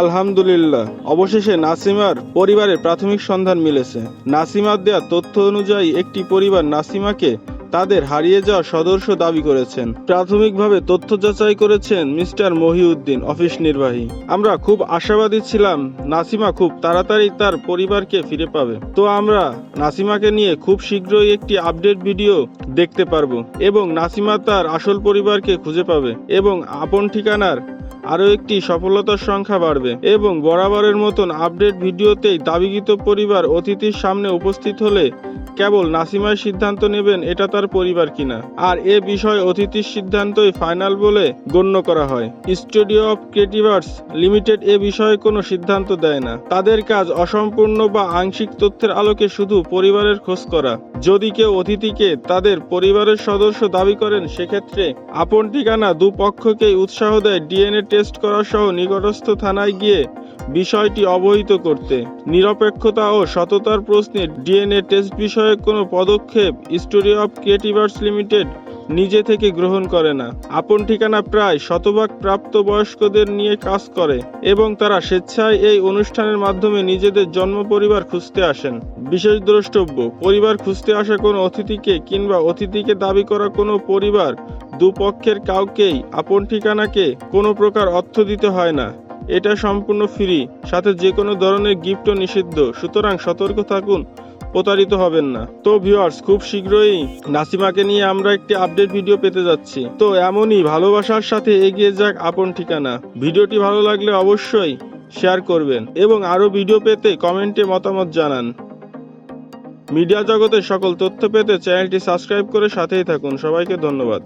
আলহামদুলিল্লাহ। অবশেষে নাসিমার পরিবারের প্রাথমিক সন্ধান মিলেছে। নাসিমার দেওয়া তথ্য অনুযায়ী একটি পরিবার নাসিমাকে তাদের হারিয়ে যাওয়া সদস্য দাবি করেছেন। প্রাথমিকভাবে তথ্য যাচাই করেছেন মিস্টার মহিউদ্দিন, অফিস নির্বাহী। আমরা খুব আশাবাদী ছিলাম, নাসিমা খুব তাড়াতাড়ি তার পরিবারকে ফিরে পাবে। তো আমরা নাসিমাকে নিয়ে খুব শীঘ্রই একটি আপডেট ভিডিও দেখতে পারব এবং নাসিমা তার আসল পরিবারকে খুঁজে পাবে এবং আপন ঠিকানার আরও একটি সফলতার সংখ্যা বাড়বে এবং বরাবরের মতন আপডেট ভিডিওতেই দাবিকৃত পরিবার অতিথির সামনে উপস্থিত হলে কেবল নাসিমাই সিদ্ধান্ত নেবেন এটা তার পরিবার কিনা। আর এ বিষয়ে অতিথির সিদ্ধান্তই ফাইনাল বলে গণ্য করা হয়। স্টুডিও অফ ক্রিয়েটিভার্স লিমিটেড এ বিষয়ে কোনো সিদ্ধান্ত দেয় না। তাদের কাজ অসম্পূর্ণ বা আংশিক তথ্যের আলোকে শুধু পরিবারের খোঁজ করা। যদি কেউ অতিথিকে তাদের পরিবারের সদস্য দাবি করেন, সেক্ষেত্রে আপন ঠিকানা দুপক্ষকেই উৎসাহ দেয় ডিএনএ টেস্ট করা সহ নিকটস্থ থানায় গিয়ে বিষয়টি অবহিত করতে। নিরপেক্ষতা ও সততার প্রশ্নে ডিএনএ টেস্ট বিষয়ে কোনো পদক্ষেপ স্টুডিও অফ ক্রিয়েটিভার্স লিমিটেড নিজে থেকে গ্রহণ করে না। আপন ঠিকানা প্রায় শতভাগ প্রাপ্তবয়স্কদের নিয়ে কাজ করে এবং তারা স্বেচ্ছায় এই অনুষ্ঠানের মাধ্যমে নিজেদের জন্ম পরিবার খুঁজতে আসেন। বিশেষ দ্রষ্টব্য, পরিবার খুঁজতে আসা কোনো অতিথিকে কিংবা অতিথিকে দাবি করা কোনো পরিবার দুপক্ষের কাউকেই আপন ঠিকানাকে কোনো প্রকার অর্থ দিতে হয় না। এটা সম্পূর্ণ ফ্রি। সাথে যে কোনো ধরনের গিফটও নিষিদ্ধ। সুতরাং সতর্ক থাকুন, প্রতারিত হবেন না। তো ভিউয়ার্স খুব শীঘ্রই নাসিমাকে নিয়ে আমরা একটি আপডেট ভিডিও পেতে যাচ্ছি। তো এমনই ভালোবাসার সাথে এগিয়ে যাক আপন ঠিকানা। ভিডিওটি ভালো লাগলে অবশ্যই শেয়ার করবেন এবং আরও ভিডিও পেতে কমেন্টে মতামত জানান। মিডিয়া জগতের সকল তথ্য পেতে চ্যানেলটি সাবস্ক্রাইব করে সাথেই থাকুন। সবাইকে ধন্যবাদ।